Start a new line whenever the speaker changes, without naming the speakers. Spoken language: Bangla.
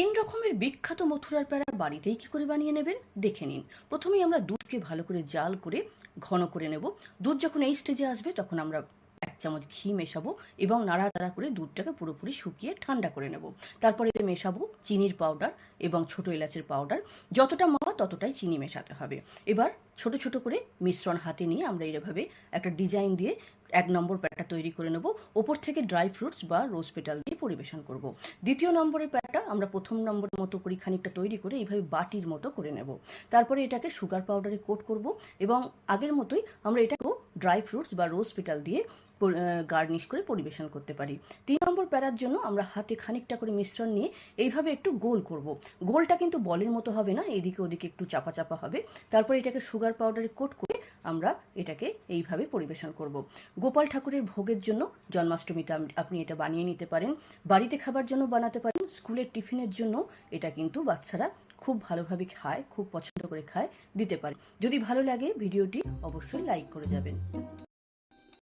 তিন রকমের বিখ্যাত মথুরার প্যাড়া বাড়িতেই কি করে বানিয়ে নেবেন? দেখে নিন। প্রথমেই আমরা দুধকে ভালো করে জাল করে ঘন করে নেব। দুধ যখন এই স্টেজে আসবে, তখন আমরা এক চামচ ঘি মেশাবো এবং নাড়াচাড়া করে দুধটাকে পুরোপুরি শুকিয়ে ঠান্ডা করে নেব। তারপরে এতে মেশাবো চিনির পাউডার এবং ছোট এলাচের পাউডার যতটা মাওয়া ততটাই চিনি মেশাতে হবে। এবার ছোট ছোট করে মিশ্রণ হাতে নিয়ে আমরা এইভাবে একটা ডিজাইন দিয়ে এক নম্বর প্যাটা তৈরি করে নেব। ওপর থেকে ড্রাই ফ্রুটস বা রোজ পেটাল দিয়ে পরিবেশন করব। দ্বিতীয় নম্বরের প্যাটা আমরা প্রথম নম্বরের মতো করে খানিকটা তৈরি করে এইভাবে বাটির মতো করে নেব। তারপরে এটাকে সুগার পাউডারে কোট করব এবং আগের মতোই আমরা এটাকেও ড্রাই ফ্রুটস বা রোজ পেটাল দিয়ে গার্নিশ করে পরিবেশন করতে পারি। তিন নম্বর প্যারার জন্য আমরা হাতে খানিকটা করে মিশ্রণ নিয়ে এইভাবে একটু গোল করব। গোলটা কিন্তু বলের মতো হবে না, এদিকে ওদিকে একটু চাপা চাপা হবে। তারপরে এটাকে সুগার পাউডারে কোট আমরা এটাকে এইভাবে পরিবেশন করব। গোপাল ঠাকুরের ভোগের জন্য জন্মাষ্টমীতে আপনি এটা বানিয়ে নিতে পারেন। বাড়িতে খাবার জন্য বানাতে পারেন। স্কুলের টিফিনের জন্য এটা কিন্তু বাচ্চারা খুব ভালোভাবে খায়, খুব পছন্দ করে খায়, দিতে পারে। যদি ভালো লাগে ভিডিওটি অবশ্যই লাইক করে যাবেন।